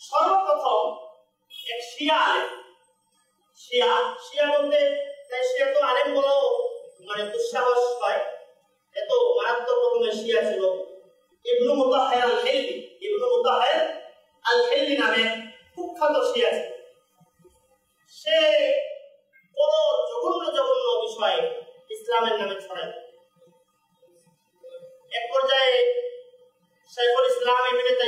সর্বপ্রথম এক শিয়া শিয়া শিয়া বলতে, তাই শিয়া তো আলেম বলো মানে দুঃসাহস হয়। এত মারাত্মক রকমের শিয়া ছিল। ইবনু মুতাহের আল হেলদি ইবনু মুতাহের আল হেলদি নামে কুখ্যাত শিয়া ছিল।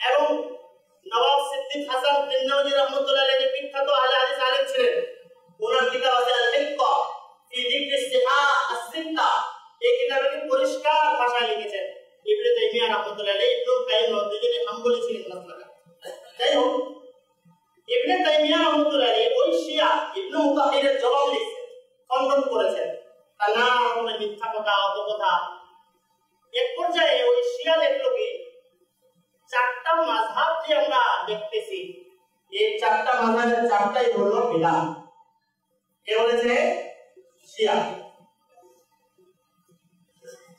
এবং নবাব সিদ্দিক হাসান তিন্নবী রহমতুল্লাহ আলাইহি বিখ্যাত আহলে হাদিস আলেম ছিলেন। ওনার কিতাব আছে আল হিক্কা ফি যিকরি সিহা আস-সিত্তা এই কিতাবে পরিষ্কার ভাষায় লিখেছেন। ইবনে তাইমিয়া রহমতুল্লাহ আলাইহি ইবনে কাইয়িম দুজনে হাম্বলি ছিলেন মাসলাকা যাই হোক ইবনে তাইমিয়া রহমতুল্লাহ আলাইহি ওই শিয়া ইবনে মুতাহিরের জবাব লিখছেন খণ্ডন করেছেন। তার নানা রকমের মিথ্যা কথা, অপকথা। এক পর্যায়ে ওই শিয়া দেখল কি চারটা মাযহাব যে আমরা দেখতেছি, এই চারটা মাযহাবের চারটাই হলো বিদআত কে বলেছে? শিয়া।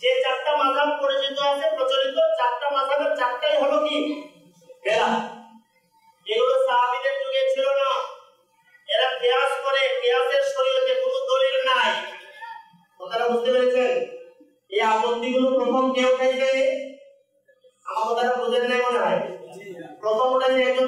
যে চারটা মাযহাব পরিচিত আছে, প্রচলিত, চারটা মাযহাবের চারটাই হলো কি? বেদাত এগুলো সাহাবীদের যুগে ছিল না। এরা কিয়াস করে, কিয়াসের শরীয়তে কোনো দলিল নাই। কথাটা বুঝতে পেরেছেন? এই আপত্তিগুলো প্রথম কে উঠাইছে আমার কথাটা বুঝেন নাই মনে হয় প্রথম উঠাইছে একজন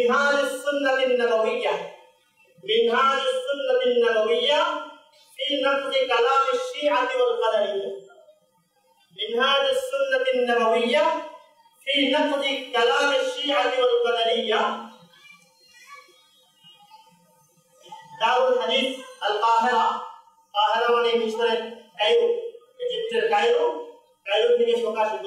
মিনহাজ সুন্নাতিন নববিয়্যা মিনহাজ সুন্নাতিন নববিয়্যা ফি নকদ কালাম الشيعة والقدرية منهاج السنة النبوية في نقد كلام الشيعة والقدرية دار الحديث القاهرة قاهرة মানে মিশরের কায়রো ইজিপ্টের কায়রো কায়রো থেকে প্রকাশিত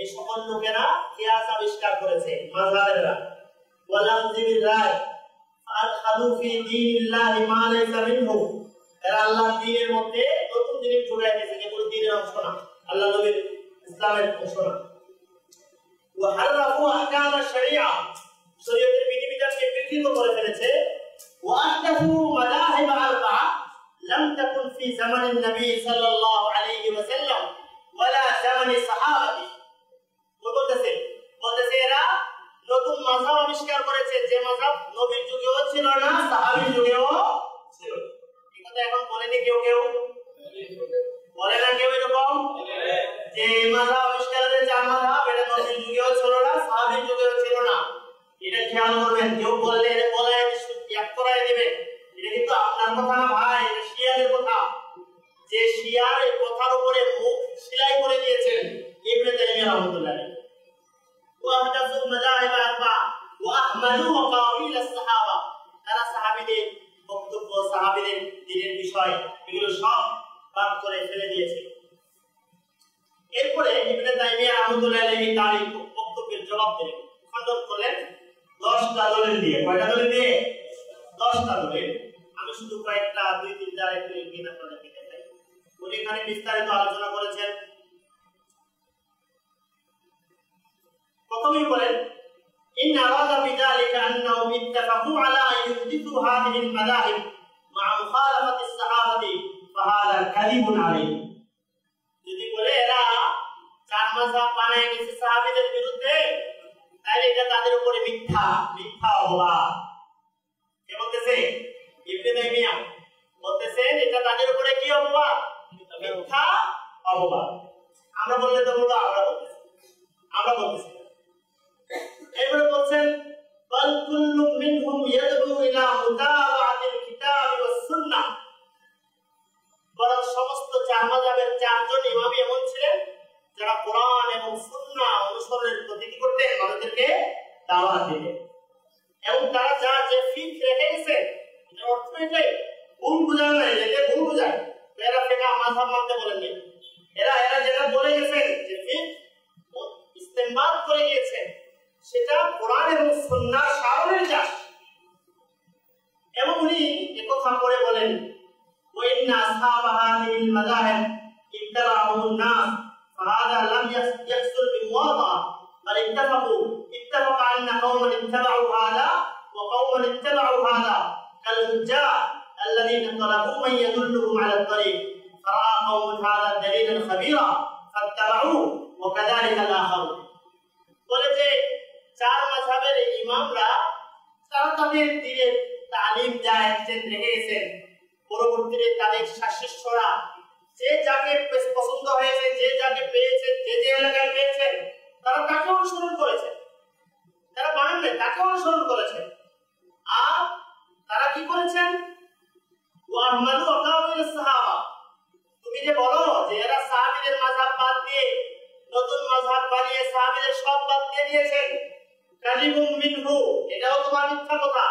এই সকল লোকেরা কিয়াস আবিষ্কার করেছে, মাযহাবেরা। ওয়ালাম জিবির রায় আদখালু ফি দীনিল্লাহি মা লাইসা মিনহু। এরা আল্লাহর দ্বীনের মধ্যে নতুন জিনিস ঢুকাই দিয়েছে যেগুলো দ্বীনের অংশ না। আল্লাহ নবীর ইসলামের আবিষ্কার করেছে যে নবীর যুগেও ছিল না যুগেও ছিল কথা এখন বলেনি কেউ কেউ? বলে না কেউ এরকম? যে চার মাযহাব এটা নবীর যুগেও ছিল না, সাহাবীর যুগেও ছিল না। এটা খেয়াল করবেন, কেউ বললে এটা এক করাই দিবেন এটা কিন্তু আপনার কথা না, ভাই, এটা শিয়াদের কথা। যে শিয়ার আহমাদু ওয়াকাবিল আস-সাহাবা তারা সাহাবীদের বক্তব্য, সাহাবীদের দিনের বিষয়, এগুলো সব বাদ করে ফেলে দিয়েছে। এরপরে ইবনে তাইমিয়া রাহমাতুল্লাহ আলাইহি তার বক্তব্যের জবাব দিলেন। খণ্ডন করলেন 10টা দলিল দিয়ে। কয়টা দলিল দিয়ে? 10টা দলিল। আমি শুধু কয়েকটা, দুই, তিনটা একটু ইঙ্গিত আপনাদেরকে দেখাই। উনি এখানে বিস্তারিত আলোচনা করেছেন। প্রথমেই বলেন إن أراد بذلك أنهم اتفقوا على أن يحدثوا هذه المذاهب مع مخالفة الصحابة فهذا كذب عليه যদি বলে এরা চার মাযহাব বানায় গেছে সাহাবীদের বিরুদ্ধে তাহলে এটা তাদের উপরে মিথ্যা মিথ্যা অপবাদ কে বলতেছে ইবনে তাইমিয়া বলতেছেন এটা তাদের উপরে কি অপবাদ মিথ্যা অপবাদ আমরা বললে তো বলবো আমরা বলতেছি আমরা বলতেছি এবারে বলছেন, বল কুল্লু মিনহুম ইয়াদউ ইলা মুতাবাআতিল কিতাব ওয়াস সুন্নাহ। বরং সমস্ত মাযহাবের চারজন ইমাম এমন ছিলেন, যারা কোরআন এবং সুন্নাহ অনুসরণের প্রতি কি করতেন মানুষদেরকে দাওয়াত দিতেন। এবং তারা যা যে ফিক রেখে গেছে অর্থ এটাই, ভুল বোঝানো নাই এটা ভুল বোঝায়। এরা ফেকা মাযহাব মানতে বলেননি। এরা এরা যেটা বলে গেছেন যে ফিক ইস্তেমবাদ করে গিয়েছেন। সেটা কোরআন এবং সুন্নাহ সারণের চাষ এবং উনি একথা করে বলেন وإن أصحاب هذه المذاهب اتبعهم الناس فهذا لم يحصل بمواطأة بل اتفقوا اتفق أن قوما اتبعوا هذا وقوما اتبعوا هذا كالحجاج الذين طلبوا من يدلهم على الطريق فرأى قوم هذا الدليل الخبير فاتبعوه وكذلك الآخرون বলে যে চার মাযহাবের ইমামরা তারা তাদের দিনের তালিম যা এসেছেন রেখে গেছেন পরবর্তীতে তাদের শাসিষ্ঠরা যে যাকে পছন্দ হয়েছে, যে যাকে পেয়েছেন যে যে এলাকায় পেয়েছেন তারা তাকে অনুসরণ করেছেন তারা মানেন নাই, তাকে অনুসরণ করেছেন আর তারা কি করেছেন? ওয়াহমাদু আকাবির সাহাবা। তুমি যে বলো যে এরা সাহাবীদের মাযহাব বাদ দিয়ে নতুন মাযহাব বানিয়ে সাহাবীদের সব বাদ দিয়ে দিয়েছেন কালিমুম মিনহু, এটাও তোমার মিথ্যা কথা।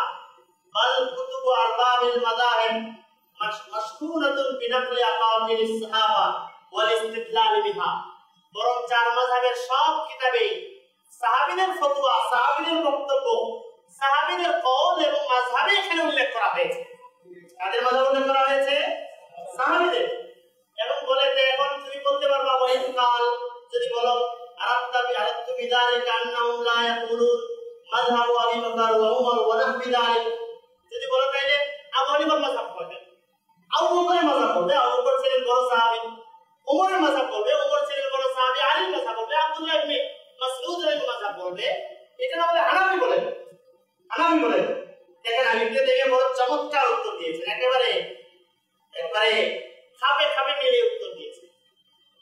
বাল কুতুবু আরবাবিল মাযাহিব মাশহুরাতুন বিনাকলি আকাবিল সাহাবা ওয়াল ইস্তিদলাল বিহা। বরং চার মাযহাবের সব কিতাবে সাহাবীদের ফতোয়া, সাহাবীদের বক্তব্য, সাহাবীদের কওল এবং মাযহাবে এখানে উল্লেখ করা হয়েছে। কাদের মাযহাব উল্লেখ করা হয়েছে? সাহাবীদের। এবং বলে যে এখন তুমি বলতে পারবা ওয়াইন কাল যদি বলো আরাত্তা বি আরাত্তু বিদালিকা আন্নাহুম লা ইয়াকুলুন মাযহাবু আবি বকর ওয়া উমর ওয়া নাহবি যদি বলো তাইলে আবু মাযহাব করবে আবু বকরের মাযহাব করবে আবু বকর ছিলেন বড় সাহাবী। উমরের মাযহাব করবে উমর ছিলেন বড় সাহাবী। আলীর মাযহাব করবে আব্দুল্লাহ ইবনে মাসউদের মাযহাব করবে এটা বলে হানাফি বলে। হানাফি বলে। দেখেন, আমি একটু দেখে বড় চমৎকার উত্তর দিয়েছেন। একেবারে, একবারে খাপে খাপে মিলিয়ে উত্তর দিয়েছেন।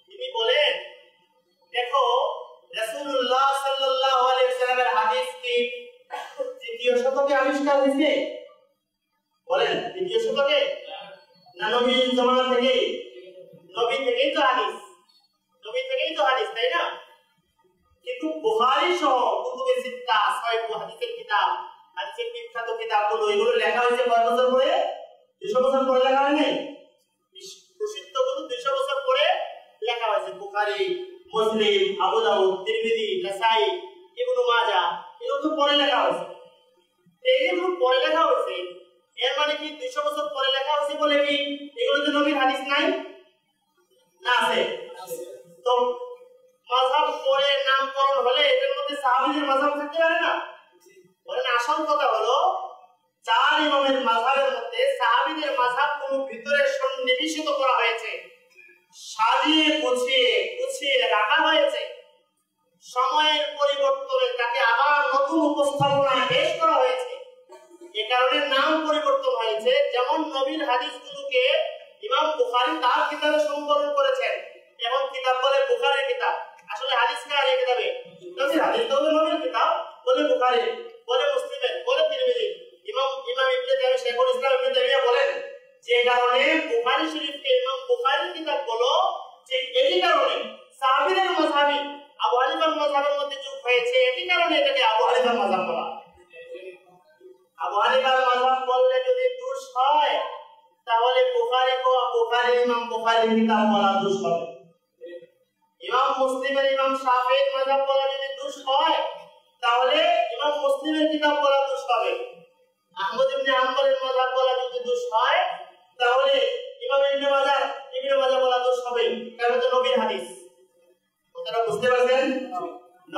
তিনি বলেন, দেখো আবিষ্কার হয়েছে বলেন তৃতীয় শতকে না নবীর জমানা থেকে? নবী থেকেই তো হাদিস। নবী থেকেই তো হাদিস, তাই না? কিন্তু বুখারী সহ কুতুবে সিত্তা ছয় হাদিসের কিতাব, হাদিসের বিখ্যাত কিতাবগুলো, এগুলো লেখা হয়েছে কয় বছর পরে? দুশো বছর পরে লেখা হয় নাই প্রসিদ্ধগুলো দুশো বছর পরে লেখা হয়েছে। বুখারী, মুসলিম, আবু দাউদ, তিরমিজি, নাসাই, ইবনে মাজাহ, এগুলো তো পরে লেখা হয়েছে। পরে লেখা এর মানে কি 200 বছর পরে লেখা কোন ভিতরে সন্নিবেশিত করা হয়েছে। সাজিয়ে গুছিয়ে গুছিয়ে রাখা হয়েছে। সময়ের পরিবর্তনে তাকে আবার নতুন উপস্থাপনায় পেশ করা এ কারণে নাম পরিবর্তন হয়েছে। যেমন নবীর হাদিসগুলোকে ইমাম বুখারী তার কিতাবে সংকলন করেছেন। এবং কিতাব বলে বুখারীর কিতাব। আসলে হাদিস কার এই কিতাবে? নবীর হাদিস তো নবীর কিতাব। বলে বুখারী, বলে মুসলিমের, বলে তিরমিজি। ইমাম ইমাম ইবনে তাইমিয়া, শেখুল ইসলাম ইবনে তাইমিয়া বলেন যে কারণে বুখারী শরীফকে ইমাম বুখারীর কিতাব বলো যে এই কারণে সাহাবীদের মাযহাবি আবু হানিফার মাযহাবের মধ্যে যোগ হয়েছে। এই কারণে এটাকে আবু হানিফার মাযহাব বলা। আবু হানিফার মাযহাব বললে যদি দুষ হয় তাহলে বুখারী কো বুখারী ইমাম বুখারীর কিতাব বলা দুষ হবে। ইমাম মুসলিমের ইমাম শাফিঈর মাযহাব বলা যদি দুষ হয় তাহলে ইমাম মুসলিমের কিতাব বলা দুষ হবে। আহমদ ইবনে হাম্বলের মাযহাব বলা যদি দুষ হয় তাহলে ইমাম ইবনে মাজাহ ইবনে মাজাহ বলা দোষ হবে। কারণ এটা নবীর হাদিস। কথাটা বুঝতে পারছেন?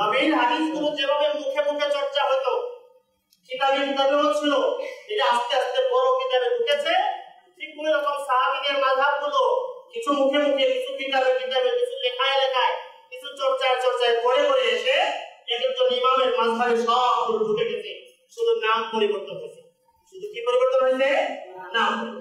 নবীর হাদিসগুলো যেভাবে মুখে মুখে চর্চা হতো কিতাবে কিতাবেও ছিল এটা আস্তে আস্তে বড় কিতাবে ঢুকেছে। ঠিক কোন রকম সাহাবিদের মাঝাবগুলো কিছু মুখে মুখে, কিছু কিতাবে কিতাবে, কিছু লেখায় লেখায়, কিছু চর্চায় চর্চায় করে করে এসে এক একজন ইমামের মাঝহাবে সবগুলো ঢুকে গেছে। শুধু নাম পরিবর্তন হয়েছে। শুধু কি পরিবর্তন হয়েছে? নাম পরিবর্তন।